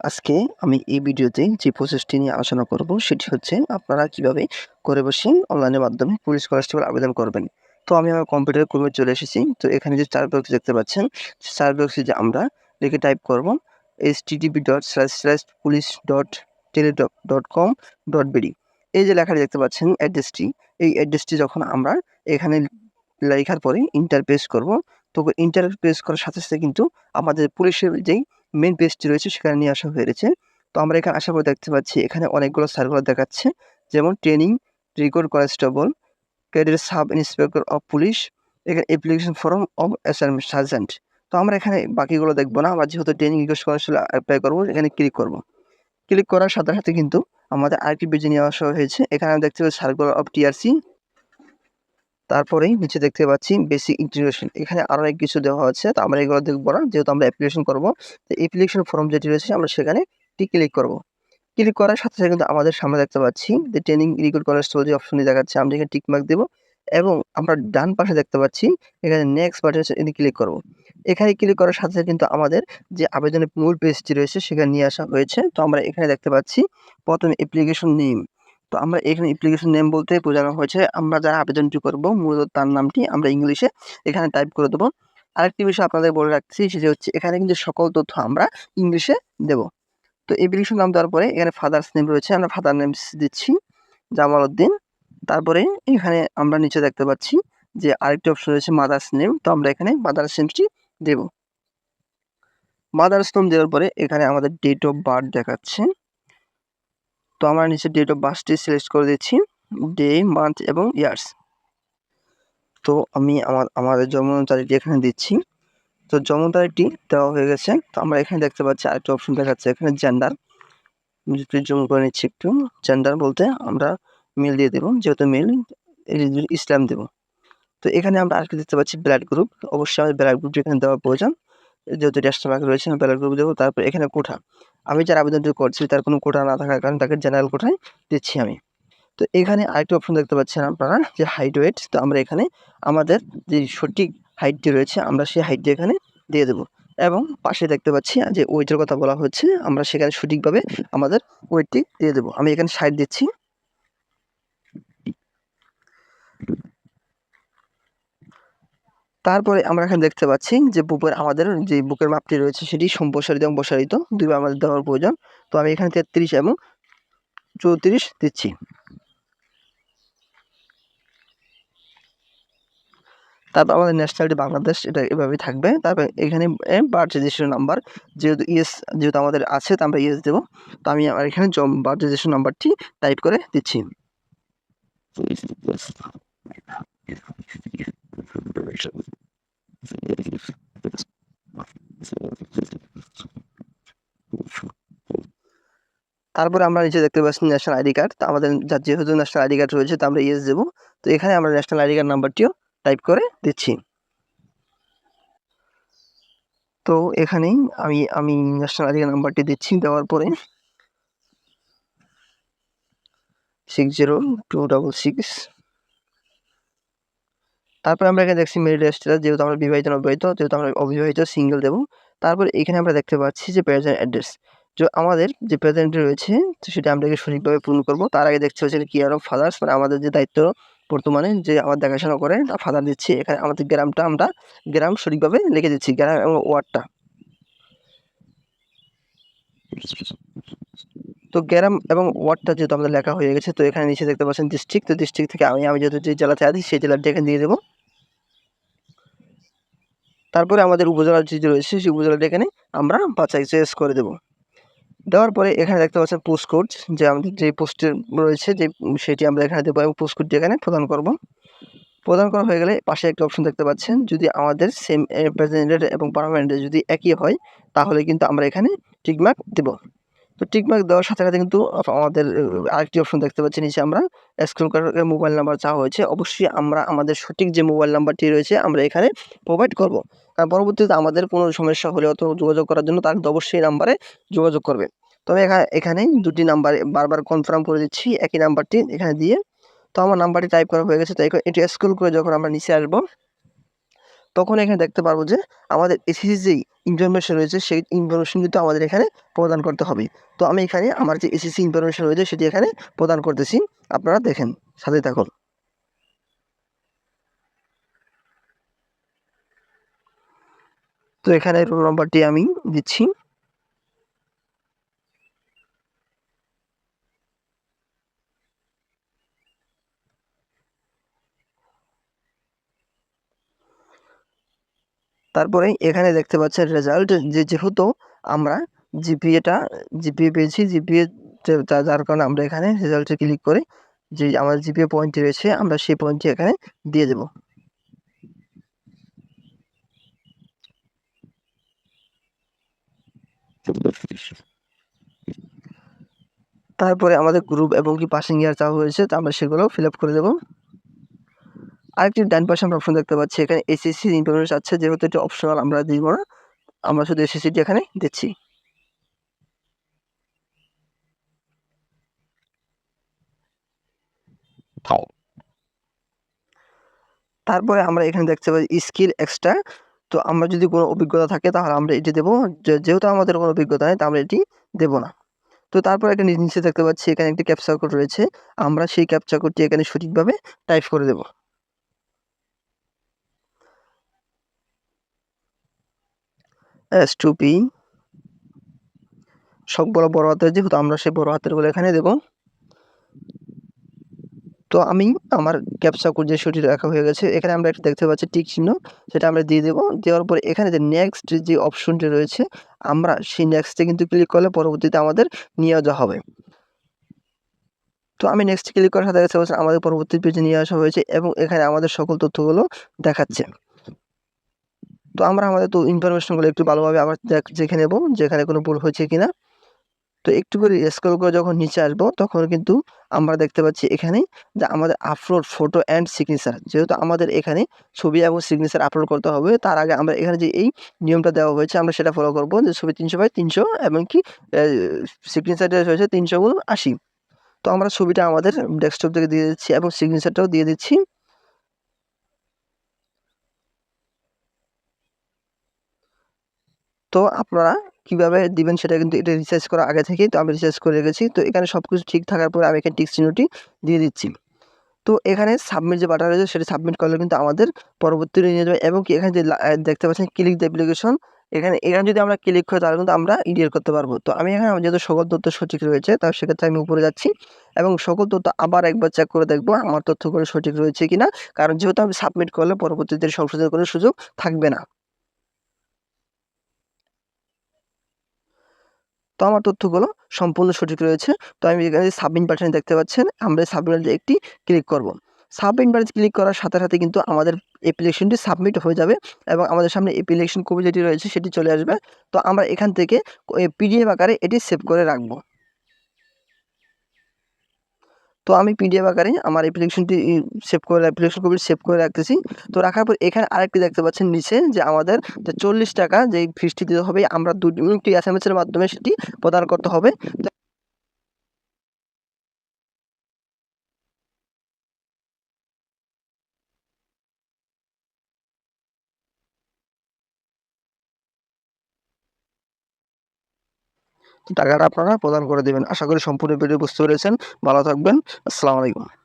আজকে আমি এই ভিডিওতে যে প্রসেসটি নিয়ে আলোচনা করব, সেটি হচ্ছে আপনারা কীভাবে ঘরে বসে অনলাইনের মাধ্যমে পুলিশ কনস্টেবল আবেদন করবেন। তো আমি আমার কম্পিউটার ক্রমে চলে এসেছি। তো এখানে যে চার বক্স দেখতে পাচ্ছেন চার বক্সে যে আমরা লিখে টাইপ করব H TTP dot slash slash police dot Teletalk dot com dot BD এই যে লেখাটি দেখতে পাচ্ছেন অ্যাড্রেসটি এই অ্যাড্রেসটি যখন আমরা এখানে লেখার পরে ইন্টার পেজ করব, তো ইন্টার পেজ করার সাথে সাথে কিন্তু আমাদের পুলিশের যেই মেন পেজটি রয়েছে, সেখানে নিয়ে আসা হয়েছে তো আমরা এখানে আসার পর দেখতে পাচ্ছি, এখানে অনেকগুলো সার্কুলার দেখাচ্ছে। যেমন training record constable cadet sub inspector of police এখানে অ্যাপ্লিকেশন ফর্ম অফ সার্জেন্ট তো আমরা এখানে বাকিগুলো দেখব না। আমরা যেহেতু ট্রেনিং রিকোয়েস্ট কনস্টেবল অ্যাপ্লাই করব, এখানে ক্লিক করব। ক্লিক করার সাথে সাথে কিন্তু আমাদের আরেকটি পেজে নিয়ে আসা হয়েছে। এখানে আমরা দেখতে পাচ্ছি সার্কুলার অফ টিআরসি তারপরেই নিচে দেখতে পাচ্ছি বেসিক ইন্টিগ্রেশন। এখানে আরও অনেক কিছু দেওয়া আছে, তো আমরা এগুলো দেখব না। যেহেতু আমরা অ্যাপ্লিকেশন করব, তো অ্যাপ্লিকেশন ফর্ম যেটি রয়েছে আমরা সেখানে টি ক্লিক করব। ক্লিক করার সাথে সাথে কিন্তু আমাদের সামনে দেখতে পাচ্ছি যে ট্রেনিং রিক্রুট কনস্টেবল যে অপশনটি দেখাচ্ছে। আমরা এখানে টিকমার্ক দেবো এবং আমরা ডান পাশে দেখতে পাচ্ছি এখানে নেক্সট বাটন এখানে ক্লিক করব। এখানে ক্লিক করার সাথে সাথে কিন্তু আমাদের যে আবেদনের মূল পেজটি রয়েছে সেখানে নিয়ে আসা হয়েছে। তো আমরা এখানে দেখতে পাচ্ছি প্রথমে অ্যাপ্লিকেশন নেম তো আমরা এখানে অ্যাপ্লিকেশন নেম বলতে বোঝানো হয়েছে। আমরা যারা আবেদনটি করব, মূলত তার নামটি আমরা ইংলিশে এখানে টাইপ করে দেবো। আরেকটি বিষয় আপনাদের বলে রাখছি সেটা হচ্ছে এখানে কিন্তু সকল তথ্য আমরা ইংলিশে দেব। তো অ্যাপ্লিকেশন নাম দেওয়ার পরে এখানে ফাদার্স নেম রয়েছে, আমরা ফাদার নেম দিচ্ছি জামাল উদ্দিন তারপরে এখানে আমরা নিচে দেখতে পাচ্ছি যে আরেকটি অপশন রয়েছে মাদার্স নেম তো আমরা এখানে মাদার্স নেমটি দেব। মাদার্স নেম দেওয়ার পরে এখানে আমাদের ডেট অফ বার্থ দেখাচ্ছে। তো আমরা নিচে ডেট অফ বার্থটি সিলেক্ট করে দিচ্ছি ডে মান্থ এবং ইয়ার্স তো আমি আমার, আমাদের জন্ম তারিখটি এখানে দিচ্ছি। তো জন্ম তারিখটি দেওয়া হয়ে গেছে। তো আমরা এখানে দেখতে পাচ্ছি আরেকটা অপশন দেখাচ্ছে, এখানে জেন্ডার যদি জুম করে নিচ্ছি একটু জেন্ডার বলতে আমরা মেল দিয়ে দেবো, যেহেতু মেল ইসলাম দেবো। তো এখানে আমরা আরেকটা দেখতে পাচ্ছি ব্লাড গ্রুপ অবশ্যই আমাদের ব্লাড গ্রুপটি এখানে দেওয়ার প্রয়োজন। যেহেতু রেস্ট মার্ক রয়েছে ব্লাড গ্রুপ দেবো, তারপর এখানে কোঠা। আমি যার আবেদনটি করছি, তার কোনো কোটা না থাকার কারণে তাকে জেনারেল কোটায় দিচ্ছি আমি। তো এখানে আরেকটি অপশন দেখতে পাচ্ছেন আপনারা, যে হাইট ওয়েট তো আমরা এখানে আমাদের যে সঠিক হাইটটি রয়েছে, আমরা সেই হাইটটি এখানে দিয়ে দেবো। এবং পাশে দেখতে পাচ্ছি যে ওয়েটের কথা বলা হচ্ছে, আমরা সেখানে সঠিকভাবে আমাদের ওয়েটটি দিয়ে দেবো। আমি এখানে সাইড দিচ্ছি। তারপরে আমরা এখানে দেখতে পাচ্ছি যে বুকের আমাদের যে বুকের মাপটি রয়েছে সেটি সম্প্রসারিত এবং প্রসারিত। দুইবার আমাদের দেওয়ার প্রয়োজন। তো আমি এখানে তেত্রিশ এবং চৌত্রিশ দিচ্ছি। তারপর আমাদের ন্যাশনালিটি বাংলাদেশ, এটা এভাবেই থাকবে। তারপর এখানে বার্থ রেজিস্ট্রেশন নাম্বার যেহেতু ইয়েস যেহেতু আমাদের আছে, তো আমরা ইয়েস দেবো। তো আমি আমার এখানে বার্থ রেজিস্ট্রেশন নাম্বারটি টাইপ করে দিচ্ছি। তারপরে আমরা নিচে দেখতে পাচ্ছি ন্যাশনাল আইডি কার্ড তো আমাদের যার যেহেতু ন্যাশনাল আইডি কার্ড রয়েছে, তো আমরা ইয়েস দেবো। তো এখানে আমরা ন্যাশনাল আইডি কার্ড নাম্বারটিও টাইপ করে দিচ্ছি। তো এখানেই আমি আমি ন্যাশনাল আইডি কার্ড নাম্বারটি দিচ্ছি দেওয়ার পরে। Six zero two double six তারপরে আমরা এখানে দেখছি মেরিট স্ট্যাটাস যেহেতু আমরা বিবাহিত অবিবাহিত যেহেতু আমরা অবিবাহিত সিঙ্গেল দেবো, তারপর এখানে আমরা দেখতে পাচ্ছি যে প্রেজেন্ট অ্যাড্রেস যে আমাদের যে প্রেজেন্ট রয়েছে সেটা আমরা সঠিকভাবে পূরণ করব। তার আগে দেখতে হচ্ছে কেয়ার অফ ফাদার্স মানে আমাদের যে দায়িত্ব বর্তমানে যে আমার দেখাশোনা করে ফাদার দিচ্ছি। এখানে আমাদের গ্রামটা আমরা, গ্রাম সঠিকভাবে লিখে দিচ্ছি, গ্রাম এবং ওয়ার্ডটা তো গ্রাম এবং ওয়ার্ডটা যেহেতু আমাদের লেখা হয়ে গেছে, তো এখানে নিচে দেখতে পাচ্ছেন ডিস্ট্রিক্ট তো ডিস্ট্রিক্ট থেকে আমি আমি যেহেতু যে জেলাতে আছি, সেই জেলাটি এখানে দিয়ে দেবো তারপরে আমাদের উপজেলার যে রয়েছে, সেই উপজেলাটা এখানে আমরা বাছাই চয়েস করে দেবো। দেওয়ার পরে এখানে দেখতে পাচ্ছেন পোস্ট কোড যে আমাদের যে পোস্টের রয়েছে, যে সেটি আমরা এখানে দেবো এবং পোস্ট কোডটি এখানে প্রদান করব। প্রদান করা হয়ে গেলে পাশে একটা অপশন দেখতে পাচ্ছেন, যদি আমাদের সেম প্রেসিডেন্টের এবং পার্লামেন্টের যদি একই হয়, তাহলে কিন্তু আমরা এখানে টিকমার্ক দেবো। তো টিকমার্ক দেওয়ার সাথে সাথে কিন্তু আমাদের আরেকটি অপশন দেখতে পাচ্ছি নিচে আমরা স্ক্রল করে মোবাইল নাম্বার চাওয়া হয়েছে, অবশ্যই আমরা আমাদের সঠিক যে মোবাইল নাম্বারটি রয়েছে আমরা এখানে প্রোভাইড করব। কারণ পরবর্তীতে আমাদের কোনো সমস্যা হলে অত যোগাযোগ করার জন্য তার অবশ্যই নাম্বারে যোগাযোগ করবে। তবে এখানে দুটি নাম্বার বারবার কনফার্ম করে দিচ্ছি, একই নাম্বারটি এখানে দিয়ে। তো আমার নাম্বারটি টাইপ করা হয়ে গেছে তাই এটি স্ক্রল করে যখন আমরা নিচে আসব তখন এখানে দেখতে পারব যে আমাদের এসিসি যেই ইনফরমেশন রয়েছে, সেই ইনফরমেশন কিন্তু আমাদের এখানে প্রদান করতে হবে। তো আমি এখানে আমার যে এসিসি ইনফরমেশন রয়েছে, সেটি এখানে প্রদান করতেছি। আপনারা দেখেন সাথে থাকুন। তো এখানে রোল নম্বরটি আমি দিচ্ছি। তারপরে এখানে দেখতে পাচ্ছেন রেজাল্ট যে যেহেতু আমরা জিপিএটা জিপিএ পেয়েছি জিপিএ যার কারণে আমরা এখানে রেজাল্টে ক্লিক করে যে আমার জিপিএ পয়েন্টটি রয়েছে, আমরা সেই পয়েন্টটি এখানে দিয়ে দেব। তারপরে আমাদের গ্রুপ এবং কি পাসিং ইয়ার চাওয়া হয়েছে, তো আমরা সেগুলো ফিল আপ করে দেবো। আরেকটি ডান পাশে আমরা অপশন দেখতে পাচ্ছি এখানে এসএসসি ইনফরমেশন আছে যেহেতু এটা অপশনাল আমরা দিব না। আমরা শুধু এসএসসিটি এখানে দিচ্ছি। তারপরে আমরা এখানে দেখতে পাচ্ছি স্কিল এক্সট্রা তো আমরা যদি কোনো অভিজ্ঞতা থাকে তাহলে আমরা এটি দেবো। যেহেতু আমাদের কোনো অভিজ্ঞতা নেই তা আমরা এটি দেবো না। তো তারপর এখানে নিচে দেখতে পাচ্ছি এখানে একটি ক্যাপচা কোড রয়েছে। আমরা সেই ক্যাপচা কোডটি এখানে সঠিকভাবে টাইপ করে দেব। এস টু পি সব বড় হাতের, যেহেতু আমরা সেই বড় হাতেরগুলো এখানে দেব। তো আমি আমার ক্যাপচা কোড যে সেটি রাখা হয়ে গেছে, এখানে আমরা একটা দেখতে পাচ্ছি টিক চিহ্ন, সেটা আমরা দিয়ে দেবো। দেওয়ার পরে এখানে যে নেক্সট যে অপশনটি রয়েছে, আমরা সেই নেক্সটে কিন্তু ক্লিক করলে পরবর্তীতে আমাদের নিয়ে যাওয়া হবে। তো আমি নেক্সট ক্লিক করার সাথে সাথে আমাদের পরবর্তী পেজে নিয়ে আসা হয়েছে এবং এখানে আমাদের সকল তথ্যগুলো দেখাচ্ছে। তো আমরা আমাদের তো ইনফরমেশনগুলো একটু ভালোভাবে আবার দেখে নেব যেখানে কোনো ভুল হয়েছে কি না তো একটু করে স্ক্রল করে যখন নিচে আসব, তখন কিন্তু আমরা দেখতে পাচ্ছি এখানে যে আমাদের আপলোড ফটো অ্যান্ড সিগনেচার যেহেতু আমাদের এখানে ছবি এবং সিগনেচার আপলোড করতে হবে, তার আগে আমরা এখানে যে এই নিয়মটা দেওয়া হয়েছে, আমরা সেটা ফলো করব যে ছবি তিনশো বাই তিনশো এবং কি সিগনেচারটা হয়েছে তিনশো গুণ আশি। তো আমরা ছবিটা আমাদের ডেস্কটপ থেকে দিয়ে দিচ্ছি এবং সিগনেচারটাও দিয়ে দিচ্ছি। তো আপনারা কীভাবে দিবেন সেটা কিন্তু এটা রিসার্চ করা আগে থেকেই। তো আমি রিসার্চ করে রেখেছি। তো এখানে সব কিছু ঠিক থাকার পরে আমি এখানে টিক চিহ্নটি দিয়ে দিচ্ছি। তো এখানে সাবমিট যে বাটন রয়েছে, সেটা সাবমিট করলে কিন্তু আমাদের পরবর্তী নিয়ে যাবে এবং কি এখানে যে দেখতে পাচ্ছেন ক্লিক দ্য অ্যাপ্লিকেশন এখানে এখানে যদি আমরা ক্লিক করি, তাহলে কিন্তু আমরা ইডিট করতে পারব। তো আমি এখানে যেহেতু সকল তথ্য সঠিক রয়েছে তার সেক্ষেত্রে আমি উপরে যাচ্ছি এবং সকল তথ্য আবার একবার চেক করে দেখব আমার তথ্যগুলো সঠিক রয়েছে কিনা। কারণ যেহেতু আমি সাবমিট করলে পরবর্তীতে সংশোধন করার সুযোগ থাকবে না। তো আমার তথ্যগুলো সম্পূর্ণ সঠিক রয়েছে। তো আমি এখানে সাবমিট বাটনে দেখতে পাচ্ছেন, আমরা সাবমিট একটি ক্লিক করব। সাবমিট বাটনে ক্লিক করার সাথে সাথে কিন্তু আমাদের অ্যাপ্লিকেশনটি সাবমিট হয়ে যাবে এবং আমাদের সামনে অ্যাপ্লিকেশন কপি যেটি রয়েছে সেটি চলে আসবে। তো আমরা এখান থেকে পিডিএফ আকারে এটি সেভ করে রাখব। তো আমি পিডিএফ আকারে আমার অ্যাপ্লিকেশনটি সেভ করে অ্যাপ্লিকেশন কপি সেভ করে রাখতেছি। তো রাখার পর এখানে আরেকটি দেখতে পাচ্ছেন নিচে যে আমাদের যে চল্লিশ টাকা যেই ফিসটি দিতে হবে, আমরা দুটি এর মাধ্যমে সেটি প্রদান করতে হবে। টাকাটা আপনারা প্রদান করে দেবেন। আশা করি সম্পূর্ণ ভিডিও বুঝতে পেরেছেন। ভালো থাকবেন। আসসালামু আলাইকুম।